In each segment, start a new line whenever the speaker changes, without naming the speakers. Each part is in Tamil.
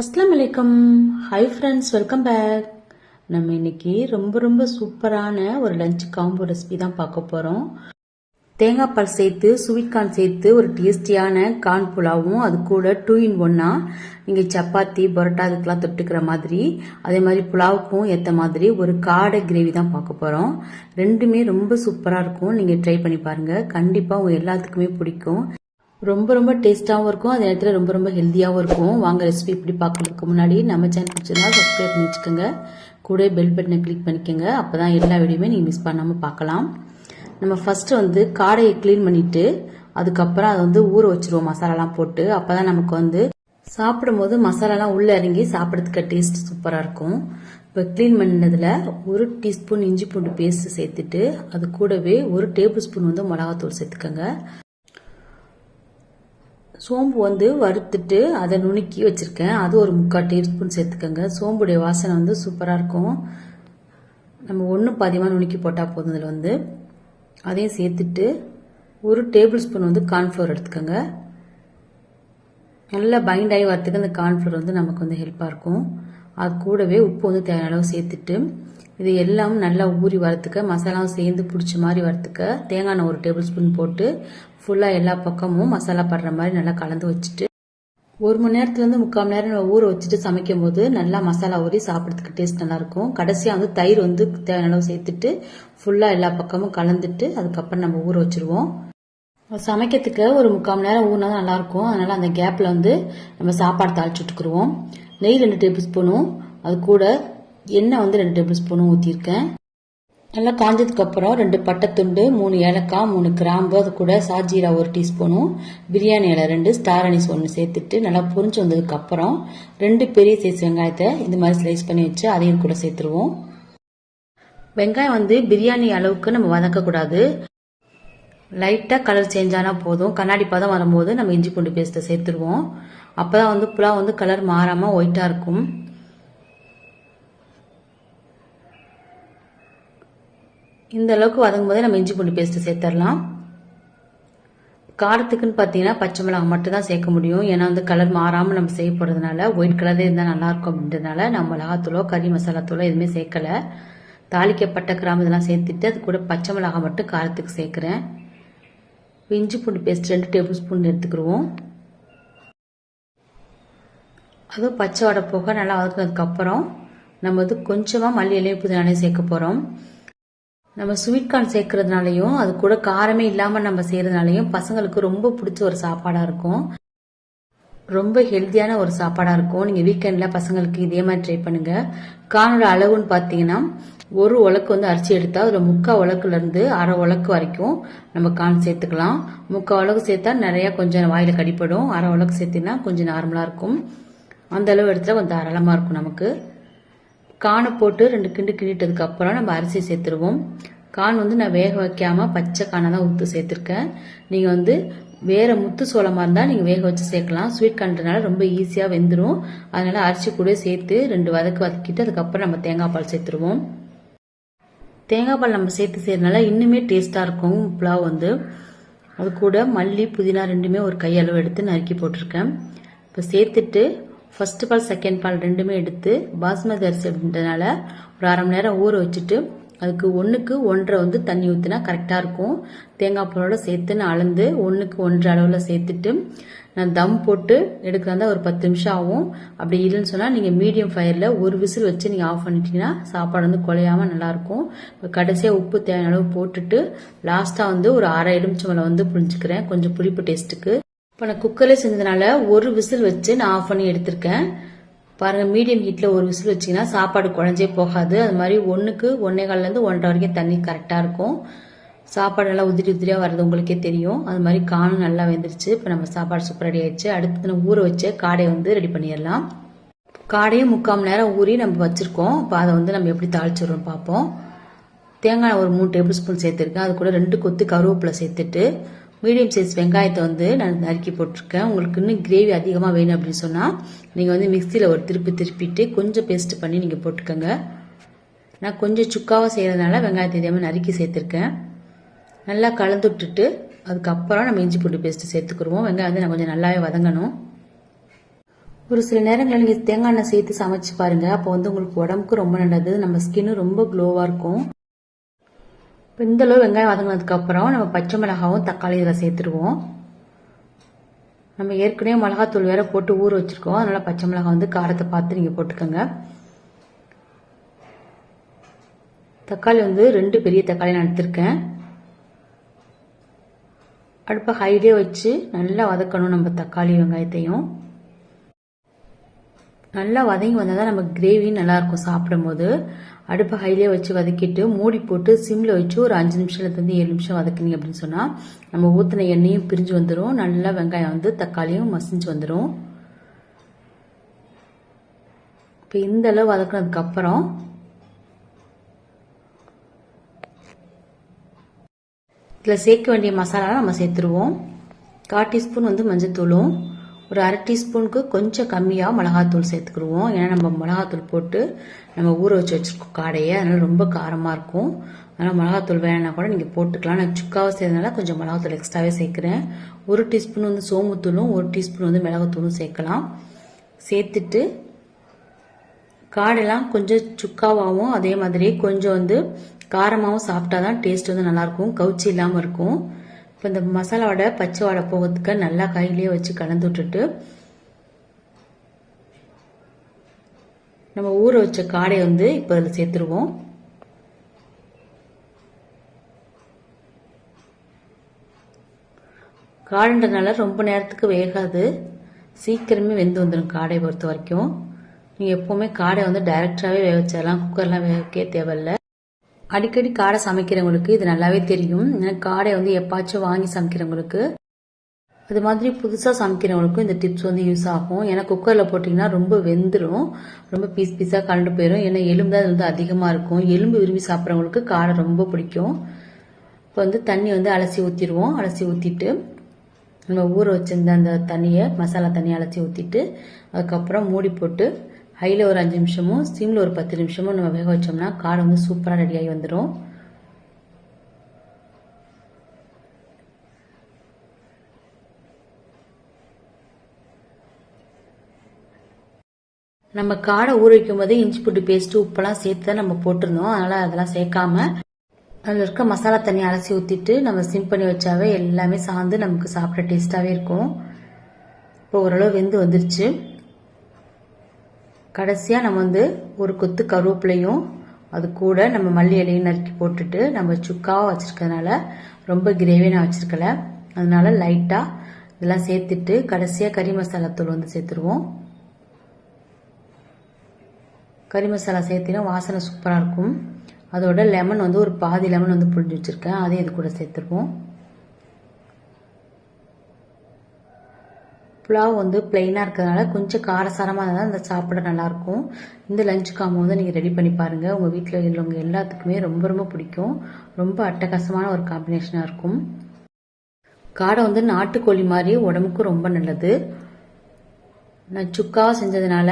அஸ்லாம் வலைக்கம் ஹை ஃப்ரெண்ட்ஸ் வெல்கம் பேக் நம்ம இன்னைக்கு ரொம்ப ரொம்ப சூப்பரான ஒரு லஞ்ச் காம்போ ரெசிபி தான் பார்க்க போகிறோம் தேங்காய் பால் சேர்த்து ஸ்வீட் கார்ன் சேர்த்து ஒரு டேஸ்டியான கார்ன் புலாவும் அது கூட டூ இன் ஒன்னா நீங்கள் சப்பாத்தி பரோட்டா அதுக்கெலாம் தொட்டுக்கிற மாதிரி. அதே மாதிரி புலாவுக்கும் ஏற்ற மாதிரி ஒரு காடை கிரேவி தான் பார்க்க போகிறோம் ரெண்டுமே ரொம்ப சூப்பராக இருக்கும். நீங்கள் ட்ரை பண்ணி பாருங்கள் கண்டிப்பாக உங்கள் எல்லாத்துக்குமே பிடிக்கும். ரொம்ப ரொம்ப டேஸ்ட்டாகவும் இருக்கும். அதே நேரத்தில் ரொம்ப ரொம்ப ஹெல்த்தியாகவும் இருக்கும். வாங்க ரெசிபி இப்படி பார்க்கறதுக்கு முன்னாடி நம்ம சேனல் பிடிச்சிருந்தா சப்ஸ்கிரைப் பண்ணி வச்சுக்கோங்க. கூட பெல் பட்டனை கிளிக் பண்ணிக்கோங்க. அப்போ தான் எல்லா வீடியோமே நீங்கள் மிஸ் பண்ணாமல் பார்க்கலாம். நம்ம ஃபஸ்ட்டு வந்து காடையை க்ளீன் பண்ணிவிட்டு அதுக்கப்புறம் அதை வந்து ஊற வச்சுருவோம் மசாலாலாம் போட்டு. அப்போ தான் நமக்கு வந்து சாப்பிடும்போது மசாலாலாம் உள்ளே இறங்கி சாப்பிட்றதுக்கு டேஸ்ட் சூப்பராக இருக்கும். இப்போ க்ளீன் பண்ணதில் ஒரு டீஸ்பூன் இஞ்சி பூண்டு பேஸ்ட்டு சேர்த்துட்டு அது கூடவே ஒரு டேபிள் ஸ்பூன் வந்து மிளகாத்தூள் சேர்த்துக்கோங்க. சோம்பு வந்து வறுத்துட்டு அதை நுணுக்கி வச்சுருக்கேன். அது ஒரு முக்கால் டீஸ்பூன் சேர்த்துக்கோங்க. சோம்புடைய வாசனை வந்து சூப்பராக இருக்கும். நம்ம ஒன்று பாதியமாக நுணுக்கி போட்டால் போதும் இதில் வந்து. அதையும் சேர்த்துட்டு ஒரு டேபிள் ஸ்பூன் வந்து கார்ன்ஃப்ளோர் எடுத்துக்கோங்க. நல்லா பைண்ட் ஆகி வரத்துக்கு அந்த கார்ன்ஃப்ளோர் வந்து நமக்கு வந்து ஹெல்ப்பாக இருக்கும். அது கூடவே உப்பு வந்து தேவையான அளவு சேர்த்துட்டு இது எல்லாம் நல்லா ஊறி வரத்துக்க மசாலாவும் சேர்ந்து பிடிச்ச மாதிரி வரத்துக்க தேங்காய் எண்ணெய் ஒரு டேபிள் ஸ்பூன் போட்டு ஃபுல்லாக எல்லா பக்கமும் மசாலா படுற மாதிரி நல்லா கலந்து வச்சுட்டு ஒரு மணி நேரத்துலேருந்து முக்கால் மணி நேரம் நம்ம ஊற வச்சுட்டு சமைக்கும் போது நல்லா மசாலா ஊறி சாப்பிட்றதுக்கு டேஸ்ட் நல்லாயிருக்கும். கடைசியாக வந்து தயிர் வந்து தேவையான அளவு சேர்த்துட்டு ஃபுல்லாக எல்லா பக்கமும் கலந்துட்டு அதுக்கப்புறம் நம்ம ஊற வச்சுருவோம். சமைக்கிறதுக்கு ஒரு முக்கால் மணி நேரம் ஊறினா தான் நல்லாயிருக்கும். அதனால் அந்த கேப்பில் வந்து நம்ம சாப்பாடு தாளிச்சு விட்டுக்குருவோம். நெய் ரெண்டு டேபிள் ஸ்பூனும் அது கூட எண்ணெய் வந்து ரெண்டு டேபிள் ஸ்பூனும் ஊற்றிருக்கேன் நல்லா காஞ்சதுக்கு அப்புறம் ரெண்டு பட்டைத்துண்டு மூணு ஏலக்காய் மூணு கிராம்பு அது கூட சாஜீரா ஒரு டீஸ்பூனும் பிரியாணி இலை ரெண்டு ஸ்டார் அனிஸ் ஒன்று சேர்த்துட்டு நல்லா பொரிஞ்சு வந்ததுக்கு அப்புறம் ரெண்டு பெரிய சைஸ் வெங்காயத்தை இந்த மாதிரி ஸ்லைஸ் பண்ணி வச்சு அதையும் கூட சேர்த்துருவோம். வெங்காயம் வந்து பிரியாணி அளவுக்கு நம்ம வதக்கக்கூடாது லைட்டாக கலர் சேஞ்ச் ஆனால் போதும். கண்ணாடி பதம் வரும்போது நம்ம இஞ்சி பூண்டு பேஸ்ட்டை சேர்த்துருவோம். அப்போ தான் வந்து புலா வந்து கலர் மாறாமல் ஒயிட்டாக இருக்கும். இந்த அளவுக்கு வதங்கும் போதே நம்ம இஞ்சி பூண்டு பேஸ்ட்டு சேர்த்துடலாம் காரத்துக்குன்னு பார்த்தீங்கன்னா பச்சை மிளகாய் மட்டும் தான் சேர்க்க முடியும். ஏன்னா வந்து கலர் மாறாமல் நம்ம செய்ய போகிறதுனால ஒயிட் கலரே இருந்தால் நல்லாயிருக்கும் அப்படின்றதுனால நம்ம மிளகாத்தூளோ கறி மசாலாத்தூளோ எதுவுமே சேர்க்கலை. தாளிக்கப்பட்ட கிராம்பு இதெல்லாம் சேர்த்துட்டு அது கூட பச்சை மிளகாய் மட்டும் காரத்துக்கு சேர்க்குறேன். இஞ்சி பூண்டு பேஸ்ட் ரெண்டு டேபிள் ஸ்பூன் எடுத்துக்கிடுவோம் அதுவும் பச்சை வடை போக நல்லா வதக்கினதுக்கப்புறம் நம்ம வந்து கொஞ்சமாக மல்லி இலையும் புதினாலே சேர்க்க போகிறோம் நம்ம ஸ்வீட் கார்ன் சேர்க்கறதுனாலையும் அது கூட காரமே இல்லாமல் நம்ம செய்கிறதுனாலையும் பசங்களுக்கு ரொம்ப பிடிச்ச ஒரு சாப்பாடாக இருக்கும். ரொம்ப ஹெல்த்தியான ஒரு சாப்பாடாக இருக்கும். நீங்கள் வீக்கெண்டில் பசங்களுக்கு இதே மாதிரி ட்ரை பண்ணுங்கள் கானோட அளவுன்னு பார்த்தீங்கன்னா ஒரு உலக்கு வந்து அரிசி எடுத்தால் அதில் முக்கால் உலக்குலேருந்து அரை உலக்கு வரைக்கும் நம்ம கான் சேர்த்துக்கலாம். முக்கால் உலக்கு சேர்த்தா நிறையா கொஞ்சம் வாயில் கடிப்படும். அரை உலக்கு சேர்த்தினா கொஞ்சம் நார்மலாக இருக்கும். அந்த அளவு எடுத்தால் கொஞ்சம் தாராளமாக இருக்கும் நமக்கு. கானை போட்டு ரெண்டு கிண்டு கிண்டிட்டதுக்கு அப்புறம் நம்ம அரிசி சேர்த்துருவோம். கான் வந்து நான் வேக வைக்காமல் பச்சை கானை தான் ஊற்று சேர்த்துருக்கேன். நீங்கள் வந்து வேறு முத்து சோளமாக இருந்தால் நீங்கள் வேக வச்சு சேர்க்கலாம். ஸ்வீட் கான்றனால ரொம்ப ஈஸியாக வெந்துடும் அதனால அரிசி கூட சேர்த்து ரெண்டு வதக்கு வதக்கிட்டு அதுக்கப்புறம் நம்ம தேங்காய் பால் சேர்த்துருவோம். தேங்காய் பால் நம்ம சேர்த்து செய்யறதுனால இன்னுமே டேஸ்ட்டாக இருக்கும் புலாவ் வந்து. அது கூட மல்லி புதினா ரெண்டுமே ஒரு கையளவு எடுத்து நறுக்கி போட்டிருக்கேன். இப்போ சேர்த்துட்டு ஃபர்ஸ்ட் பால் செகண்ட் பால் ரெண்டுமே எடுத்து பாஸ்மதி அரிசி அப்படின்றதுனால ஒரு அரை மணி நேரம் ஊற வச்சுட்டு அதுக்கு ஒன்றுக்கு ஒன்றரை வந்து தண்ணி ஊற்றினா கரெக்டாக இருக்கும். தேங்காய் பாலோட சேர்த்து நான் அளந்து ஒன்றுக்கு ஒன்றரை அளவில் சேர்த்துட்டு நான் தம் போட்டு எடுக்கிறதா ஒரு பத்து நிமிஷம் ஆகும். அப்படி இல்லைன்னு சொன்னால் நீங்கள் மீடியம் ஃபயரில் ஒரு விசில் வச்சு நீங்கள் ஆஃப் பண்ணிட்டீங்கன்னா சாப்பாடு வந்து குலையாமல் நல்லாயிருக்கும் இப்போ கடைசியாக உப்பு தேவையான அளவு போட்டுட்டு லாஸ்ட்டாக வந்து ஒரு அரை எலுமிச்சம்பழம் வந்து புரிஞ்சுக்கிறேன் கொஞ்சம் புளிப்பு டேஸ்ட்டுக்கு இப்போ நான் குக்கரில் செஞ்சதுனால ஒரு விசில் வச்சு நான் ஆஃப் பண்ணி எடுத்திருக்கேன். பாருங்கள் மீடியம் ஹீட்டில் ஒரு விசில் வச்சிங்கன்னா சாப்பாடு குழஞ்சே போகாது. அது மாதிரி ஒன்றுக்கு ஒன்றே கால்லேருந்து ஒன்றரை வரைக்கும் தண்ணி கரெக்டாக இருக்கும். சாப்பாடு நல்லா உதிரி உதிரியாக வர்றது உங்களுக்கே தெரியும். அது மாதிரி காணும் நல்லா வெந்துருச்சு. இப்போ நம்ம சாப்பாடு சூப்பர் ரெடி ஆயிடுச்சு. அடுத்து நம்ம ஊற வச்சு காடையை வந்து ரெடி பண்ணிடலாம். காடையும் முக்கால் மணி நேரம் ஊறி நம்ம வச்சுருக்கோம். இப்போ அதை வந்து நம்ம எப்படி தாளிச்சிடுறோம் பார்ப்போம். தேங்காய் ஒரு மூணு டேபிள் ஸ்பூன் சேர்த்துருக்கேன். அது கூட ரெண்டு கொத்து கருவேப்பிலை சேர்த்துட்டு மீடியம் சைஸ் வெங்காயத்தை வந்து நான் நறுக்கி போட்டிருக்கேன். உங்களுக்கு இன்னும் கிரேவி அதிகமாக வேணும் அப்படின்னு சொன்னால் நீங்கள் வந்து மிக்சியில் ஒரு திருப்பி திருப்பிட்டு கொஞ்சம் பேஸ்ட் பண்ணி நீங்கள் போட்டுக்கோங்க. நான் கொஞ்சம் சுக்காவாக செய்கிறதுனால வெங்காயத்தை இதே மாதிரி நறுக்கி சேர்த்துருக்கேன். நல்லா கலந்து விட்டுட்டு அதுக்கப்புறம் நம்ம இஞ்சி பூண்டு பேஸ்ட்டு சேர்த்துக்குருவோம். வெங்காயம் வந்து நான் கொஞ்சம் நல்லாவே வதங்கணும். ஒரு சில நேரங்களில் நீங்கள் தேங்காய் எண்ணெய் சேர்த்து சமைச்சு பாருங்கள் அப்போ வந்து உங்களுக்கு உடம்புக்கு ரொம்ப நல்லது நம்ம ஸ்கின்னு ரொம்ப க்ளோவாக இருக்கும். இப்போ இந்த அளவு வெங்காயம் வதங்கினதுக்கு அப்புறம் நம்ம பச்சை மிளகாவும் தக்காளி இதில் சேர்த்துருவோம். நம்ம ஏற்கனவே மிளகாத்தூள் வேற போட்டு ஊற வச்சிருக்கோம். அதனால பச்சை மிளகாய் வந்து காரத்தை பார்த்து நீங்கள் போட்டுக்கோங்க. தக்காளி வந்து ரெண்டு பெரிய தக்காளி நான் எடுத்திருக்கேன். அடுப்பை ஹைலே வச்சு நல்லா வதக்கணும் நம்ம தக்காளி வெங்காயத்தையும். நல்லா வதங்கி வந்தால் தான் நம்ம கிரேவி நல்லாயிருக்கும் சாப்பிடும்போது. அடுப்பை ஹைலே வச்சு வதக்கிட்டு மூடி போட்டு சிம்மில் வச்சு ஒரு அஞ்சு நிமிஷத்துலேருந்து ஏழு நிமிஷம் வதக்குனீங்க அப்படின்னு சொன்னால் நம்ம ஊற்றின எண்ணெயும் பிரிஞ்சு வந்துடும் நல்லா வெங்காயம் வந்து தக்காளியும் மசிஞ்சு வந்துடும் இப்போ இந்த அளவு வதக்குனதுக்கப்புறம் இதில் சேர்க்க வேண்டிய மசாலா நம்ம சேர்த்துருவோம். கால் டீஸ்பூன் வந்து மஞ்சத்தூளும் ஒரு அரை டீஸ்பூனுக்கு கொஞ்சம் கம்மியாக மிளகாத்தூள் சேர்த்துக்கிடுவோம். ஏன்னா நம்ம மிளகாத்தூள் போட்டு நம்ம ஊற வச்சு வச்சுருக்கோம் காடையை அதனால் ரொம்ப காரமாக இருக்கும். அதனால் மிளகாத்தூள் வேணும்னா கூட நீங்கள் போட்டுக்கலாம். நான் சுக்காவை செய்யறதுனால கொஞ்சம் மிளகாத்தூள் எக்ஸ்ட்ராவே சேர்க்குறேன். ஒரு டீஸ்பூன் வந்து சோம்புத்தூளும் ஒரு டீஸ்பூன் வந்து மிளகாத்தூளும் சேர்க்கலாம். சேர்த்துட்டு காடெல்லாம் கொஞ்சம் சுக்காவாகவும் அதே மாதிரி கொஞ்சம் வந்து காரமாகவும் சாப்பிட்டா தான் டேஸ்ட் வந்து நல்லாயிருக்கும் கவுச்சி இல்லாமல் இருக்கும். இப்போ இந்த மசாலாவோட பச்சை வாடை போகிறதுக்கு நல்லா கையிலேயே வச்சு கலந்து விட்டுட்டு நம்ம ஊற வச்ச காடை வந்து இப்போ அதில் சேர்த்துருவோம். காடுன்றதுனால ரொம்ப நேரத்துக்கு வேகாது. சீக்கிரமே வெந்து வந்துடும் காடை பொறுத்த வரைக்கும். நீங்கள் எப்போவுமே காடை வந்து டைரெக்டாகவே வேக வச்சிடலாம் குக்கர்லாம் வேகக்கே தேவையில்லை தேவையில்ல. அடிக்கடி காடை சமைக்கிறவங்களுக்கு இது நல்லாவே தெரியும். ஏன்னா காடை வந்து எப்பாச்சும் வாங்கி சமைக்கிறவங்களுக்கு அது மாதிரி புதுசாக சமைக்கிறவங்களுக்கும் இந்த டிப்ஸ் வந்து யூஸ் ஆகும். ஏன்னா குக்கரில் போட்டிங்கன்னா ரொம்ப வெந்துடும் ரொம்ப பீஸ் பீஸாக கலந்து போயிடும் ஏன்னா எலும்பு தான் அது வந்து அதிகமாக இருக்கும். எலும்பு விரும்பி சாப்பிட்றவங்களுக்கு காடை ரொம்ப பிடிக்கும். இப்போ வந்து தண்ணி வந்து அலசி ஊற்றிடுவோம் அலசி ஊற்றிட்டு நம்ம ஊற வச்சிருந்த அந்த தண்ணியை மசாலா தண்ணியை அலசி ஊற்றிட்டு அதுக்கப்புறம் மூடி போட்டு ஹையில் ஒரு அஞ்சு நிமிஷமும் சிம்மில் ஒரு பத்து நிமிஷமும் நம்ம வேக வச்சோம்னா காடை வந்து சூப்பராக ரெடியாகி வந்துடும் நம்ம காடை ஊற வைக்கும் போது இஞ்சி பூண்டு பேஸ்ட்டு உப்பெல்லாம் சேர்த்து தான் நம்ம போட்டிருந்தோம். அதனால் அதெல்லாம் சேர்க்காம அதில் இருக்க மசாலா தண்ணி அலசி ஊற்றிட்டு நம்ம சிம் பண்ணி வச்சாவே எல்லாமே சார்ந்து நமக்கு சாப்பிட டேஸ்ட்டாகவே இருக்கும். இப்போ ஓரளவு வெந்து வந்துருச்சு. கடைசியாக நம்ம வந்து ஒரு கொத்து கருவேப்பிலையும் அது கூட நம்ம மல்லி இலையும் நறுக்கி போட்டுட்டு நம்ம சுக்காவாக வச்சுருக்கறதுனால ரொம்ப கிரேவி நான் வச்சுருக்கல. அதனால லைட்டாக இதெல்லாம் சேர்த்துட்டு கடைசியாக கறி மசாலா தூள் வந்து சேர்த்துருவோம். கறி மசாலா சேர்த்தினா வாசனை சூப்பராக இருக்கும். அதோட லெமன் வந்து ஒரு பாதி லெமன் வந்து புழிஞ்சு வச்சுருக்கேன். அதையும் இது கூட சேர்த்துருவோம். புலாவ் வந்து பிளெயினாக இருக்கிறதுனால கொஞ்சம் காரசாரமாக இருந்தால் அந்த சாப்பிட நல்லாயிருக்கும். இந்த லஞ்ச் காம்போ வந்து நீங்கள் ரெடி பண்ணி பாருங்கள் உங்கள் வீட்டில் உள்ளவங்க எல்லாத்துக்குமே ரொம்ப ரொம்ப பிடிக்கும். ரொம்ப அட்டகாசமான ஒரு காம்பினேஷனாக இருக்கும். காடை வந்து நாட்டுக்கோழி மாதிரி உடம்புக்கும் ரொம்ப நல்லது. நான் சுக்காவாக செஞ்சதுனால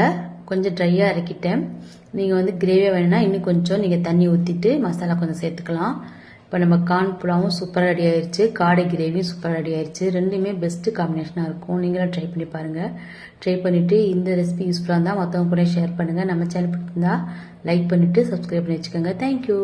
கொஞ்சம் ட்ரையாக இறக்கிட்டேன். நீங்கள் வந்து கிரேவியாக வேணும்னா இன்னும் கொஞ்சம் நீங்கள் தண்ணி ஊற்றிட்டு மசாலா கொஞ்சம் சேர்த்துக்கலாம். இப்போ நம்ம கார்ன் புலாவும் சூப்பராக ரெடி ஆயிடுச்சு காடை கிரேவியும் சூப்பராக ரெடி ஆயிடுச்சு ரெண்டுமே பெஸ்ட்டு காம்பினேஷனாக இருக்கும். நீங்களும் ட்ரை பண்ணி பாருங்கள் ட்ரை பண்ணிவிட்டு இந்த ரெசிபி யூஸ்ஃபுல்லாக இருந்தால் மற்றவங்க கூட ஷேர் பண்ணுங்கள் நம்ம சேனல் பிடிச்சிருந்தா லைக் பண்ணிவிட்டு சப்ஸ்கிரைப் பண்ணி வச்சுக்கோங்க. தேங்க்யூ